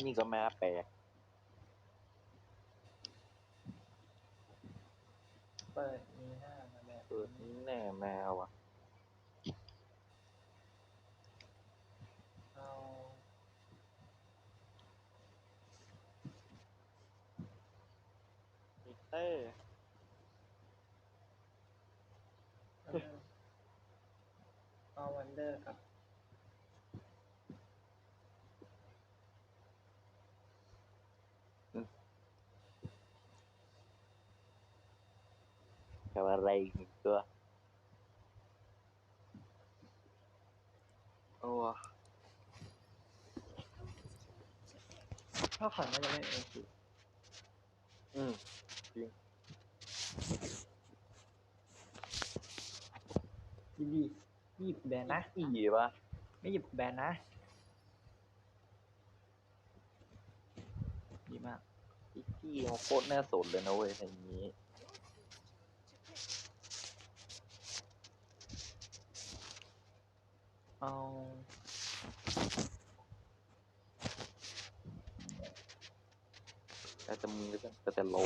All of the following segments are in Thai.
ไอ้นี่ก็มาแปลก เปิดมีหน้ามาแบบเออแน่แมวอะ เอา มิเตอร์ เอาเอาวันเดอร์กับ แค่ว่าอะไรอีกหนึ่งตัว โอ้พ่อขวัญน่าจะเล่นเอคิอืมดีดีไม่หยิบแบนนะ อีปะไม่หยิบแบนนะดีมากอีกี้มันโคตรน่าสนเลยนะเว้ยอย่างนี้ เอาแต่จะมือก็จะโล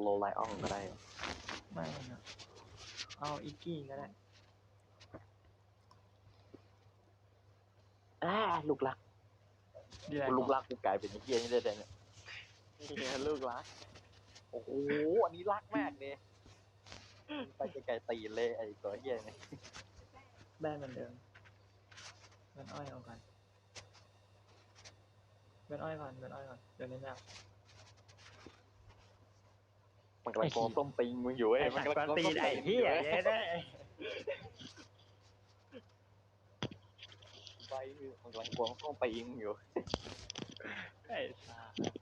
โลไลออนก็ได้ไม่นะเอาอีกกี้ก็ได้อ่าลูกรัก ดีอะไรลูกรักกูกลายเป็นไอ้เหี้ยนี่ได้เนี่ยเนี่ยลูกรัก โอ้โห อันนี้รักมากเลยไปไกลๆตีนเลยไอ้ตัวเหี้ยเนี่ยแบนเหมือนเดิมแบ นอ้อยเอากันแบนอ้อยก่อนแบนอ้อยก่อนเดี๋ยวเล่นยาก มันกำลังโกงต้มปิงมึงอยู่เว้ยไอ้มันสัตกำลัว์งกวนตีนไอ้เหี้ยเย้ได้ไปมันกำลังโกงต้มปิงอยู่ ไอ้สัส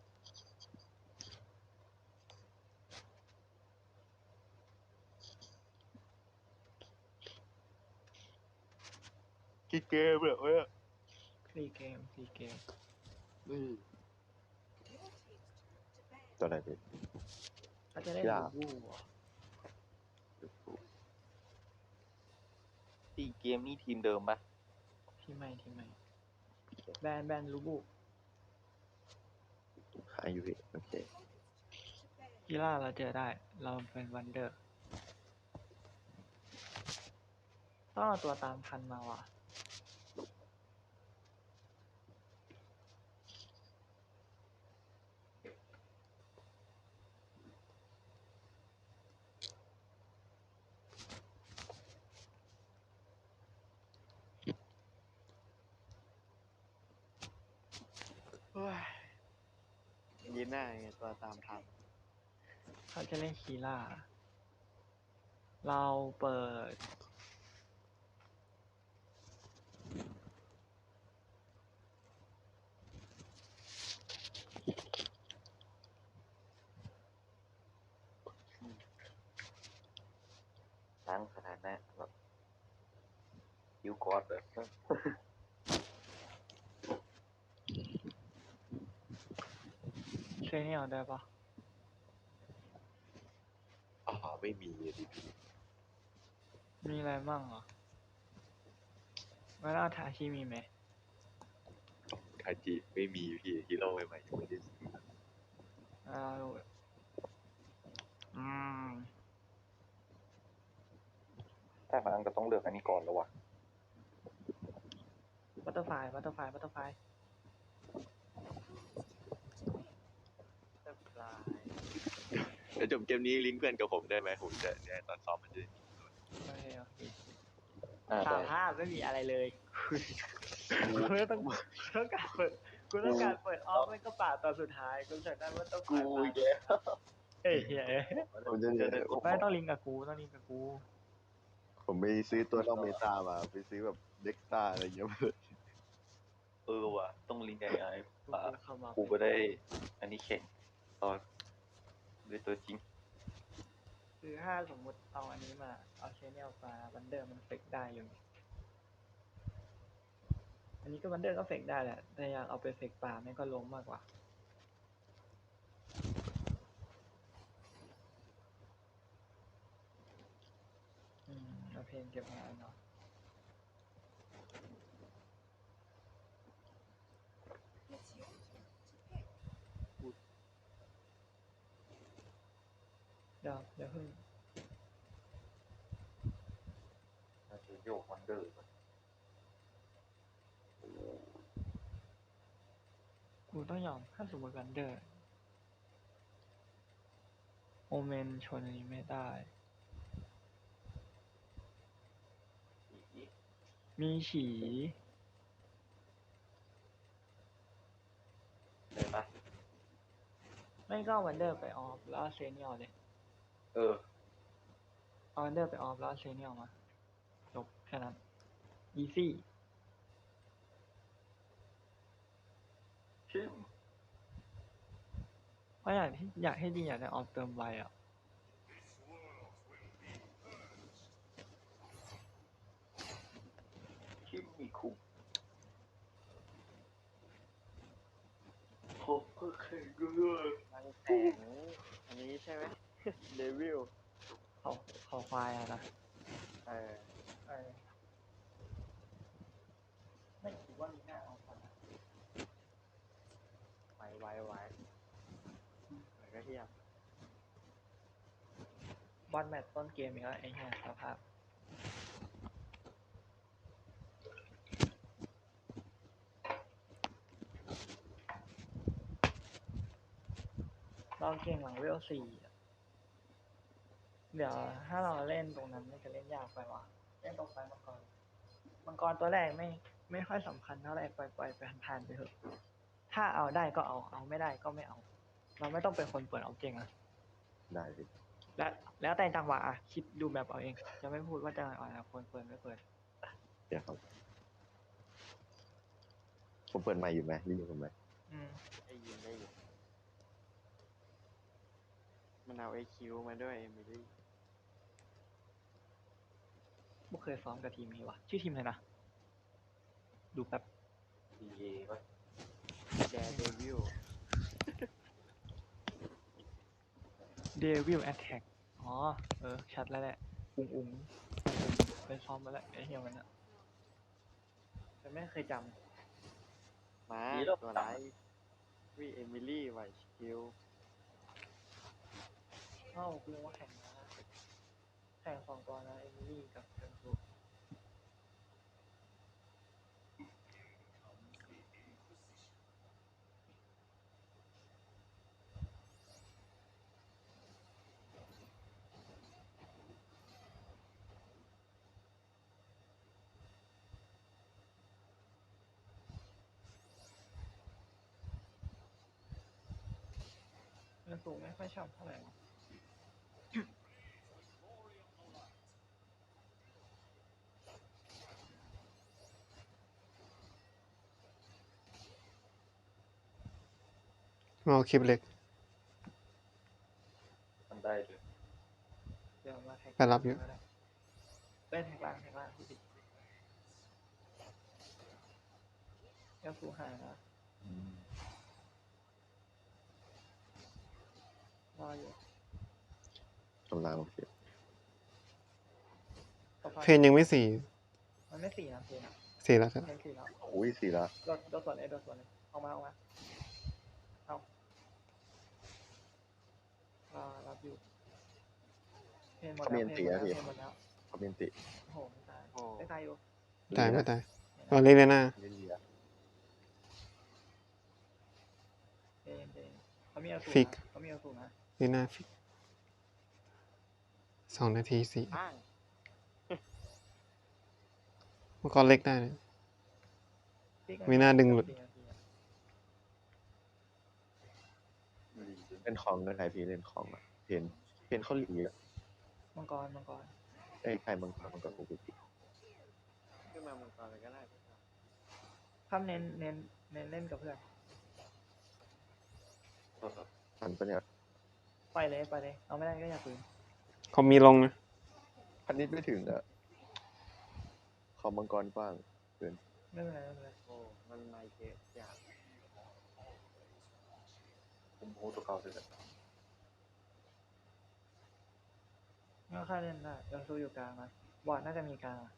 กี่เกมเลยเว้ยฟรีเกมฟรีเกมตัวไหนพี่ เขาจะได้ยากรู้วู้ตีเกมนี่ทีมเดิมปะที่ไม่ที่ไม่แบนแบนรูบูหายอยู่พี่โอเคกีล่าเราเจอได้ เราเป็นวันเดอร์ต้องเอาตัวตามพันมาว่ะ ยยืนหน้าไงตัวตามทันเขาจะเล่นคีล่า เราเปิดล้างสถานะแบบคิวกอดแบบ เชนเนียลได้ปะอ๋อไม่มีดิพี่มีอะไรมั่งเหรอไม่เอาทาชิมีไหมคาจิไม่มีพี่ฮีโร่ใหม่ๆยังไม่ได้ซื้อเอาอืมถ้ามันก็ต้องเลือกอันนี้ก่อนแล้ววะบัตเตอร์ไฟบัตเตอร์ไฟบัตเตอร์ไฟ เซอร์ไพรส์ แล้วจบเกมนี้ลิงก์เพื่อนกับผมได้ไหมผมจะเนี่ยตอนซ้อมมันจะโอเคโอเคอ่าสาแต่มภาพไม่มีอะไรเลยกูต้องต้องการเปิดกูต้องการเปิดออฟไม่ก็ป่าตอนสุดท้ายกูอยากได้บัตเตอร์ไฟกูอีกแล้วเอ้ยเฮ้ยผมจะเนี่ยไม่ต้องลิงก์กับกูต้องลิงก์กับกูผมไปซื้อตัวนอกเมตามา ไปซื้อแบบเด็กตาอะไรเงี้ยเออว่ะต้องลิงก์ไอ้ไอ้กูป่ะเข้ามากูก็ได้ อันนี้แข่งตอน ด้วยตัวจริง คือถ้าสมมุติเอาอันนี้มา เอาเชนเนลมาบันเดอร์มันเฟกได้อยู่ อันนี้ก็บันเดอร์ก็เฟกได้แหละ แต่อยากเอาไปเฟกป่าไม่งก็ล้มมากกว่าอืมเอาเพลงเก็บงานเนาะ ดี๋ยวเดี๋ยวเพิ่งน่าจะโยกวันเดอร์ก่อนกูต้องยอมถ้าสมมติวันเดอร์โอเมนชนอันนี้ไม่ได้อีมีฉีเลยปะไม่ก็วันเดอร์ไปออฟแล้วเอาเซเนียลเลย เออ เอาวันเดอร์ไปออฟแล้วเอาเซเนียลมา จบแค่นั้น อีซี่ชิมเพราะอยากที่อยากให้ดีอยากได้ออฟเติมไวอะชิมมีคุ้มโคกก็แข็งด้วยมันแข็งอันนี้ใช่ไหม เดวิลเขาเขาควายอะนะเออเออไม่คิดว่ามีหน้าเอาไปนะไว้ไว้ไว้แล้วก็เทียบบอลแมตช์ต้นเกมอีกแล้วไอ้เหี้ยสภาพเราเก่งหลังเวลสี่อะ เดี๋ยวถ้าเราเล่นตรงนั้นมันจะเล่นยากไปว่ะเล่นตรงไฟมังกรมังกรตัวแรกไม่ ไม่ค่อยสำคัญเท่าไหร่ปล่อยปล่อยไปผ่านๆไปเถอะ ถ้าเอาได้ก็เอาเอาไม่ได้ก็ไม่เอา เราไม่ต้องเป็นคนเปิดเอาเก่งนะได้สิและแล้วแต่จังหวะอะคิดดูแบบเอาเอง จะไม่พูดว่าจังหวะไหนควรเปิดไม่เปิดเดี๋ยวครับผมเปิดใหม่อยู่ไหมรีบผมไหมอืมได้ยินได้ยินมันเอาไอคิวมาด้วยเอมิลี่ บุเคยซ้อมกับทีมนี้วะชื่อทีมอะไรนะ ดูแบบดีเอก็แดเดวิล Devil Attack อ๋อ เออ ชัดแล้วแหละ อุงอุงอุงอุงไปซ้อมมาแล้วไอ้เหี้ยมันอะแต่ไม่เคยจมาตัวร้ายวิเอมิลี่ไวคิวำเอ้ากูนึกว่าแข่งนะ แข่งสองตัวนะเอมิลี่กับเซนซูเซนซูไม่ค่อยชอบเท่าไหร่ หรอกเอาคลิปเล็กมันได้เลยเดี๋ยวมาแท็กไปรับอยู่ เล่นแท็กล่างแท็กล่างพี่ดิเดี๋ยวฟูหายนะรออยู่กำลังโอเคต่อไปเพนยังไม่สี่มันไม่สี่นะเพลงอะสี่แล้วใช่ไหมเพลงสี่แล้วโอ้ยสี่ละโดดโดดสวนเลยโดดสวนเลยออกมาออกมาเอา รอรับอยู่เพลงหมดแล้วเพลงหมดแล้วเพลงหมดแล้วคอมเมนติโอ้โหไม่ตายไม่ตายอยู่ตายไม่ตายเอาเล่นเลยหน้าเลียเพลงเพลงเขามีเอาสูงฟิกนะเขามีเอาสูงนะเล่นหน้าฟิกสองนาทีสี่อ้างเมื่อก่อนเล็กได้เลยฟิกไม่น่าดึงหลุด สี่นาทีอะเล่นคองก็ใครพี่เล่นคองอะเพนเพนเขาหลีอะมังกรมังกรไอ้ยใครมันมันก็ปกติขึ้นมามังกรเลยก็ได้ภาพเน้นเน้นเน้นเล่นกับเพื่อนทันปะเนี่ยไปเลยไปเลย เอาไม่ได้ก็อย่าปืนเขามีลงนะพันนิดไม่ถึงอะคอมมังกรกว้างไม่เป็นไรไม่เป็นไรโอ้มันไม่เยอะอยาก ผมโหตัวเก่าเลยก็ค่าเล่นได้ยังสู้อยู่กลางนะบอร์ดน่าจะมีกลางอะ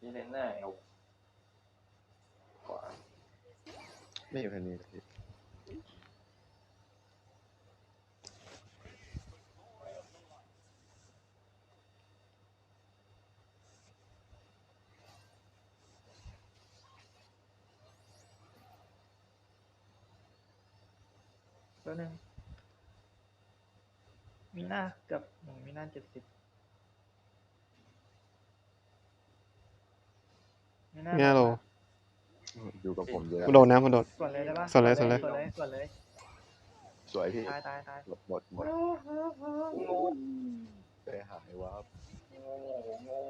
นี่เน้นหน้าเอาขวาไม่อยู่พันนี้พี่ ตัวหนึ่งมีหน้าเกือบหนึ่งมีหน้าเจ็ดสิบมีหน้ามีหน้าโลอยู่กับผมเยอะกูโดนนะกูโดน ส่วนเลยได้ปะส่วนเลยส่วนเลย ส่วนเลยส่วนเลยสวยพี่ตายตายตายหมดหมดหมดไปหายวับโง่โง่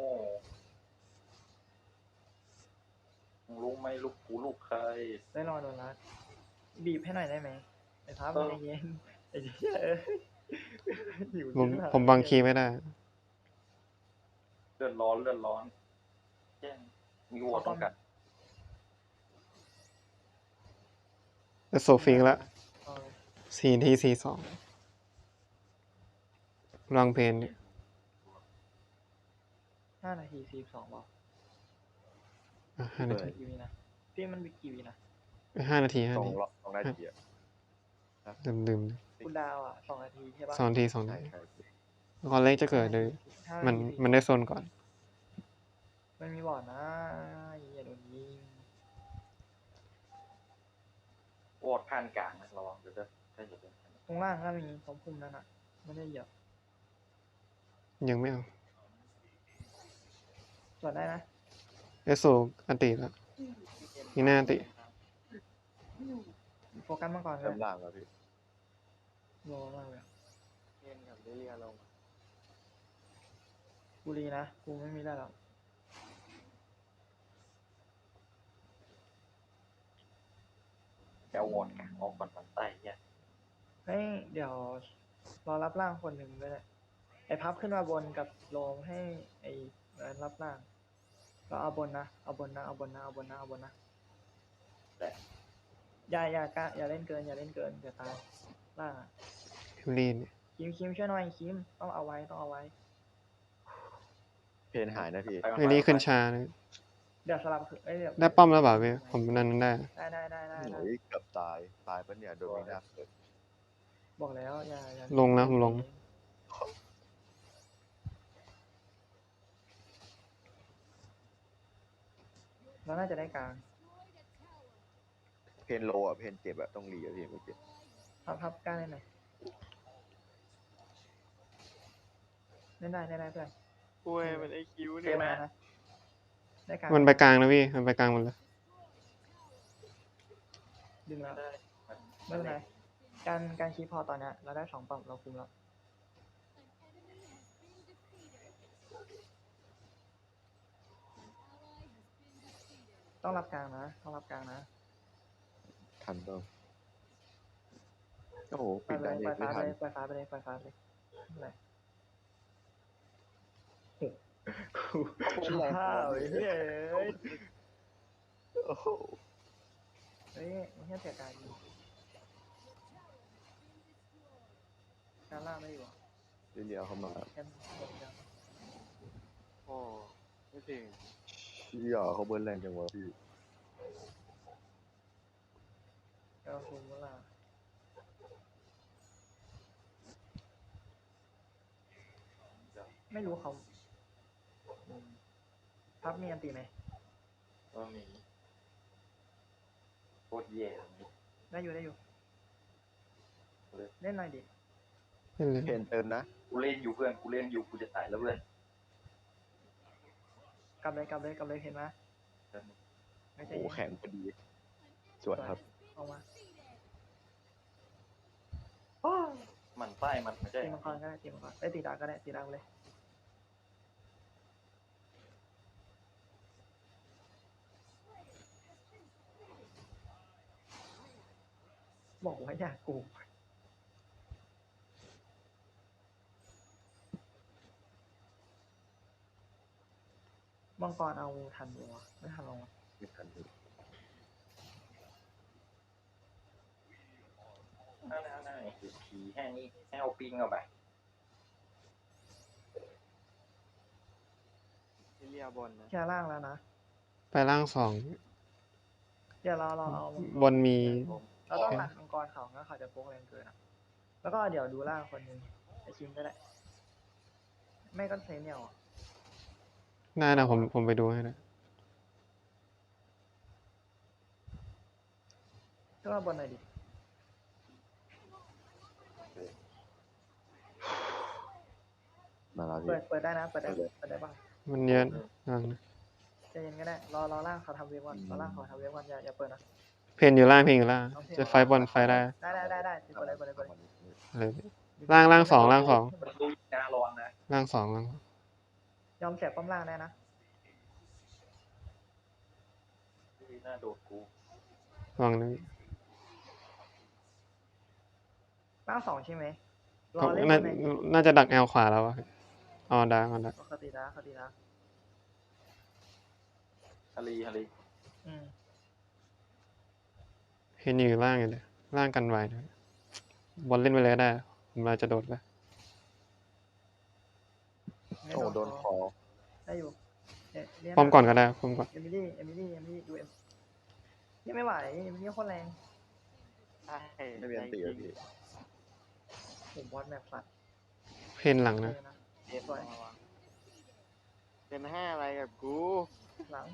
มึงรู้ไหมลูกกูลูกใครได้รอโดนรัดบีบให้หน่อยได้ไหม ไอ้ทับเออใจเย็นไอ้เหี้ยเอ้ยหิวผมชิบหายผมบังคีย์ไม่ได้เลือดร้อนเลือดร้อนแจ้งมีวัวต้องกัดแต่โซฟิงละเอาเลยสี่ทีสี่สองรังเพนเนี่ยห้านาทีสี่สองบอกอะห้านาทีกี่วินะพี่มันมีกี่วินะห้านาทีห้าสองนาทีรอบสองนาทีอะ ลืมลืมคุณดาวอะสองนาทีใช่ปะสองทีสองใช่ทีใช่ก่อนเล็กจะเกิดเลยห้ามันนาทีมันได้โซนก่อน มันมีบอร์ดนะอย่าโดนยิงวอดผ่านกลางนะระวังเดี๋ยวจะใช่จะเป็นตรงล่างก็มีตรงพุ่มนั่นอะไม่ได้เหยียบยังไม่เอาส่วนได้นะเอสโซอันติแล้วมีหน้าอันติโฟกัสมาก่อนเลเริ่ยมล่างแล้วพี่โลมากเลยอะเล่นกับเดเรียลงกูรีนะ กูไม่มีได้แล้วแกวอดกลางออกก่อนมันใต้เนี่ยเฮ้ยเดี๋ยวรอรับร่างคนหนึ่งด้วยแหละไอ้พับขึ้นมาบนกับโลมให้ไอ้เอิร์ธรับร่าง ก็เอาบนนะ เอาบนนะ เอาบนนะ เอาบนนะ เอาบนนะ แต่ อย่าอย่ากะอย่าเล่นเกิน อย่าเล่นเกินเดี๋ยวตายล่างอะเอมลีนเนี่ยคิมคิมช่วยหน่อยคิมต้องเอาไว้ต้องเอาไว้ เพนหายนะพี่ไปก่เอลี่ขึ้นช้านะเดี๋ยวสลับคือเอ้ยเดี๋ยวได้ป้อมแล้วเปล่าเว้ยผมนั่นนั้นได้ ได้ได้ได้ได้ได้โอ้ยเกือบตาย ตายปะเนี่ยโดนมีหน้าเกิดบอกแล้วอย่าอย่าลงนะผมลง เราน่าจะได้กลาง เพนโลอะเพนเจ็บอะต้องรีอะพี่เมื่อกี้พับพับกลางได้หน่อยเล่นได้เล่นได้เพื่อนป่วยมันไอคิวเกเนี่ยมมานะได้กลางมันไปกลางนะพี่มันไปกลางหมดเลยดึงแล้วได้ไม่เป็นไรการการคีย์พอตอนเนี้ยเราได้สองปั๊มเราคุมแล้วต้องรับกลางนะต้องรับกลางนะ ทันต้องโอ้โหไปปิดเลได้ยเลยปล่อยไม่ฟ้าทัไปนเลยปล่อยฟ้าไปเลยปล่อยฟ้าไปเลยไม่เป็นไรข้าวเฮ้ยเฮ้ยโอ้โหเฮ้ยไม่ใช่เสียการยิงการล่างไม่อยู่อะเดี๋ยวเขามาแค่หมดยังโอ้ไม่ถึงเชี่ยเขาเบิ้ลแรงจังวะพี่ แล้วคุมเวลาไม่รู้เขาอืมพับมีอันตีไหมก็มีโคตรแย่เลย ได้อยู่ได้อยู่เล่นหน่อยดิเล่นเลยเพนเติมนะ กูเล่นอยู่เพื่อนกูเล่นอยู่กูจะตายแล้วเพื่อนกลับเลยกลับเลยกลับเลยเห็นไหมไม่ใช่โอ้โหแข็งพอดี สวยครับ ออกมามันใต้มันไม่ใช่ตีมังกรก็ได้ตีมังกรไอ้ยตีดาบก็ได้ตีดาบไปเลยบอกว่าอยากกูมังกรเอาทันอยู่วะไม่ทันหรอกวะ ไม่ทัน พี่นั่นนั่นนั่นผีแห้งนี่ให้เอาปิงเอาไปเรียบนนะแค่ล่างแล้วนะไปล่างสอง เดี๋ยวเราเราเอาบนมี เราต้องตัดมังกรเขางั้นเขาจะโป๊กแรงเกินอะแล้วก็เดี๋ยวดูล่างคนหนึ่งไอคิมก็ได้ไม่ก็เซนเนี่ยอะได้นะผมผมไปดูให้นะก็บนหน่อยดิ มาแล้วพี่เปิด เปิดได้นะ เปิดได้ เปิดได้บ้างมันเยอะล่างนะใจเย็นก็ได้ รอ รอล่างเขาทำเวฟก่อนรอล่างเขาทำเวฟก่อนอย่า อย่าเปิดนะ เพนอยู่ล่างเพนอยู่ล่างน้องเพลงจะไฟบอลไฟได้ได้ได้ได้ได้เปิดเลยเปิดเลยเปิดเลยอะไรล่างล่างสองล่างสองมันดูนะระวังนะ ล่างสองล่างยอมเสียป้อมล่างได้นะนี่น่าโดดกูวางนึงล่างสองใช่ไหมรอเขาเล่นน่าไหมน่าจะดักแอลขวาแล้วอะ อ๋อดักอ๋อดักปกตินะปกตินะฮารีฮารีอืมเพนอยู่ล่างอยู่เลยล่างกันไหวด้วยบอลเล่นไปเลยก็ได้ ผมเราจะโดดไปไม่โอ้โดนคอได้อยู่เนี่ยเรียป้อมก่อนก็ได้ป้อมก่อนเอมิลี่เอมิลี่เอมิลี่ดูเอ็มนี่ไม่ไหวเอมิลี่โคตรแรงใช่ไม่มีอันตีจอะริงพี่ผมวอดแมปสัตว์เพนหลังนะเออนะ เอ็นมาวะเป็นห้าอะไรกับกูหลัง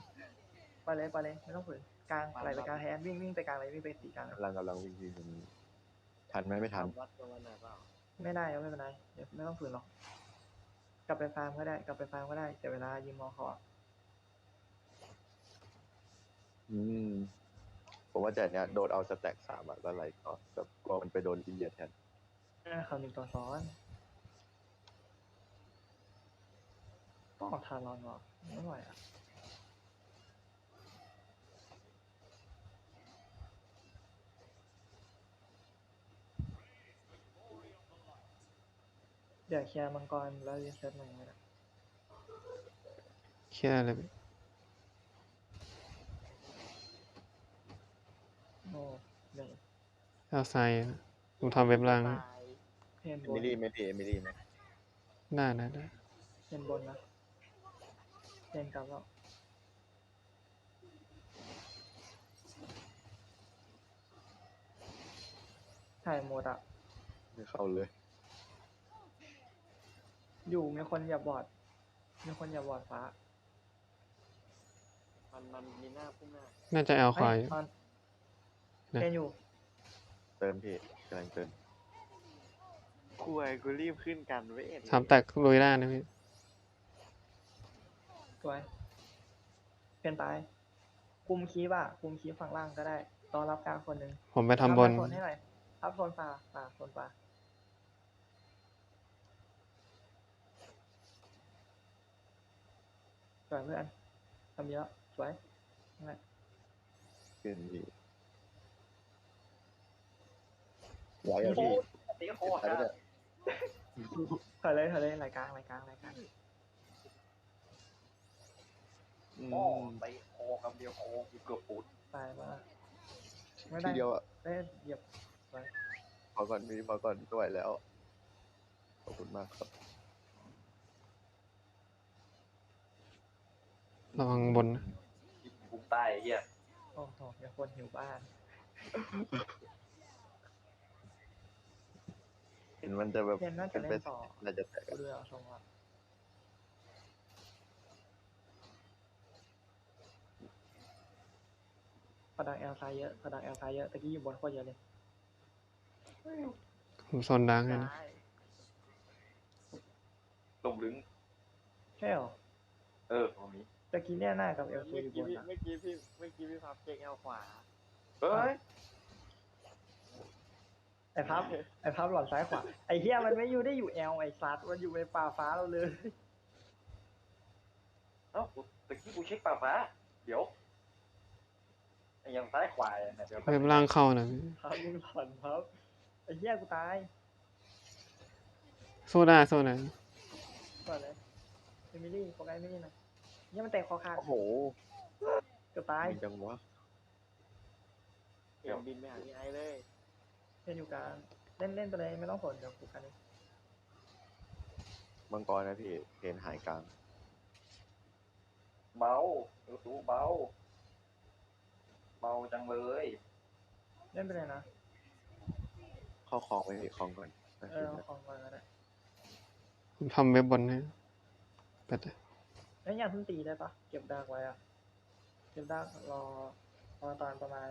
ไปเลยไปเลยไม่ต้องฝืนกลางไหลไปกลางแฮนวิ่งวิ่งไปกลางเลยวิ่งไปสีกลางเลยกำลังกำลังวิ่งวิ่งวิ่งทันไหมไม่ทันทำวัดตัวมันหน่อยเปล่าไม่ได้ก็ไม่เป็นไรเดี๋ยวไม่ต้องฝืนหรอก กลับไปฟาร์มก็ได้ กลับไปฟาร์มก็ได้แต่เวลายิงมอคออืมผมว่าแต่เนี้ยโดนเอาสแต็กสามอะแล้วไหลต่อแบบกลัวมันไปโดนอินเดียแทนเออเขาหนึ่งตัวซ้อน ต้องออกทารอนเหรอไม่ไหวอะเดี๋ยวเคลียร์มังกรแล้วรีเซ็ตใหม่ก็ได้เคลียร์เลยโอ้เหนื่อยเอาไซด์นะผมทำเว็บล่าง ตายเพนเอบมินลี่ไหม่พี่เอมิลี่ไหมได้ได้ได้เพนบนนะ เพนกลับแล้วถ่ายหมดอะ ไม่เข้าเลย อยู่มีคนอย่าบอด มีคนอย่าบอดฟ้ามันมันมีหน้าพุ่งหน้าน่าจะแอลขวาเอ้อยยู่ตอนนะเพนอยู่ เติมพี่กำลังเติมคุยกูรีบขึ้นกันเว้ยสามแตกลุยได้นะพี่ สวยเพนตายคุมคีบอะ คุมคีบฝั่งล่างก็ได้รอรับกลางคนหนึ่งผมไปทำบนรับโซนให้หน่อยรับโซนป่าป่าโซนป่าสวยเพื่อนทำเยอะสวยนั่นแหละขึ้นพี่ไหวอะพี่ตีโคตรไปแล้วเนี่ยถอยเลยถอยเลยไหลกลางไหลกลางไหลกลาง อืโอ้มตีโคคำเดียวโคอีกเกือบปูดตายมาก ไม่ทีได้เดียวอะได้เหยียบพอก่อนพี่พอก่อนไม่ไหวแล้ว ขอบคุณมากครับระวังบนนะบุกใต้ไอ้เหี้ยโอ้โหอย่าคนหิวบ้านเห็นมันจะแบบเย็นน่าจะเป็นเล่ไปนต่อน่าจะแตกกูอะเรือเอาทรงละพอ ดังแอลซ้ายเยอะพอดังแอลซ้ายเยอะตะกี้อยู่บนโคตรเยอะเลยผมโซนดังให้นะตายลงลึงใช่เหรอเออตรงนี้ตะกี้เนี่ยหน้ากับเอลซูเมื่ออยู่บกี้นพี่นะเมื่อกี้พี่เมื่อกี้พี่พับเจ๊กแอลขวาเฮ้ยไอ้พับไอ้พับหลอดซ้ายขวาไอ้เฮียมันไม่อยู่ได้อยู่แอลไอ้ซัดมันอยู่ในป่าฟ้าเราเลย เอ้ากูตะกี้กูเช็คป่าฟ้า เดี๋ยวไอ้ ยังซ้ายขวาเนี่ยเดี๋ยวเว็บล่างเข้านะพี่พับมึงหลอนพับไอ้เฮียกูตายสู้ได้สู้ได้ก่อนเลยเอมิลี่โฟกัสเอมิลี่หน่อยเฮียมันเตะคอขาดโอ้โหเกือบตายมีจังวะเอ็มบินไปหาพี่ไอเลยเล่นอยู่กลางเล่นเล่นไปเลยไม่ต้องสนเดี๋ยวกูกันเองมังกรนะพี่เพนหายกลางเบาเออสูเบา เบาจังเลย เล่นไปเลยนะเข้าคลองไปพี่คลองก่อนนะเออเอาของก่อนก็ได้ผมทำเว็บบนให้ไปเลยเอ้ยอย่าเพิ่งตีได้ปะเก็บดากไว้อะเก็บดากรอรอตอนประมาณ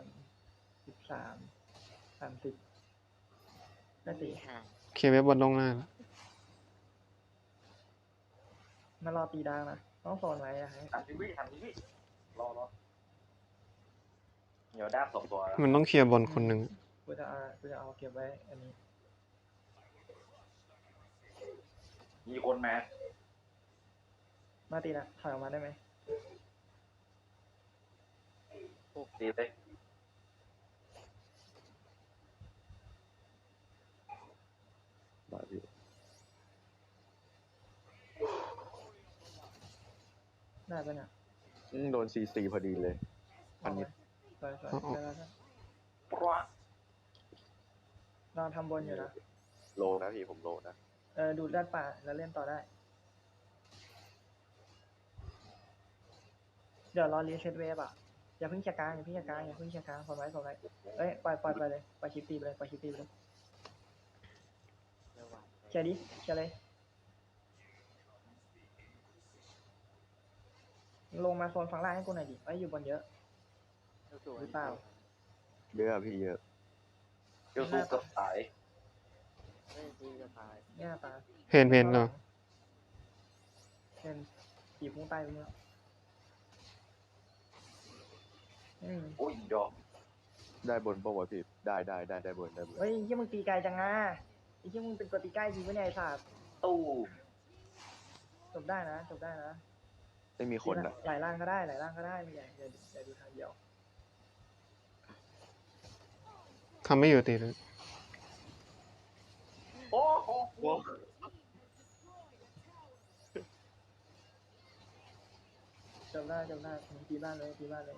สิบสามสามสิบได้ตีห่างเคลียร์เว็บบนลงหน้าแล้วมารอตีดังนะต้องโซนไว้อะให้ทำทีวีทำทีวีรอรอ เดี๋ยวด้าบสองตัวมันต้องเคลียร์บอลคนหนึ่งกูจะเอากูจะเอาเก็บไว้อันนี้มีคนมามาตีนะถอยออกมาได้ไหมตีเลยมาพี่ได้ปะเนี่ยอืมโดนซีซีพอดีเลยพันนิด สวยสวยเอาเอาได้ได้ได้ปะเราทำบนอยู่นะ โลนะพี่ผมโลนะ เออดูดเลือดป่าแล้วเล่นต่อได้ เดี๋ยวรอรีเซ็ตเวฟอะ อย่าเพิ่งจัดการอย่าเพิ่งจัดการอย่าเพิ่งจัดการพอไว้พอไว้เอ้ยปล่อยปล่อยไปเลยปล่อยชิปตีไปเลยปล่อยชิปตีไปเลยระหว่างเคลียร์ดิเคลียร์เลยลงมาโซนฝั่งล่างให้กูหน่อยดิไอ้ยอยู่บนเยอะสวย หรือเปล่าเยอะอะพี่เยอะเดี๋ยวสู้กับสายไม่ที่จะตายเนี่ยตาเพนเพนเหรอเพนขี่พุ่งใต้ไปเนี่ยอืมโอ้ยดอกได้บนปะวะพี่ได้ได้ได้ได้บนได้บนเฮ้ยยี่มึงตีไกลจังอะไอ้ยี่มึงเป็นตัวตีใกล้จริงปะเนี่ยไอ้สัตว์ตู้จบได้นะจบได้นะไม่มีคนอะหลายร่างก็ได้หลายร่างก็ได้ไม่ใหญ่อย่าอย่าดูทางเดียว คำไม่อยู่ตีเลยโอ้โหว้วจบได้จบได้ตีบ้านเลยตีบ้านเลย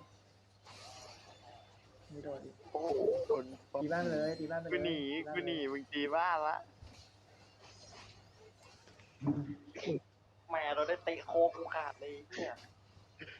มีโดดดิโอ้โหคนตีบ้านเลยตีบ้านไปเลยกูหนีตีบ้ากูหนีมึงตีบ้านละแม่เราได้เตะโคกูขาดเลยเนี่ย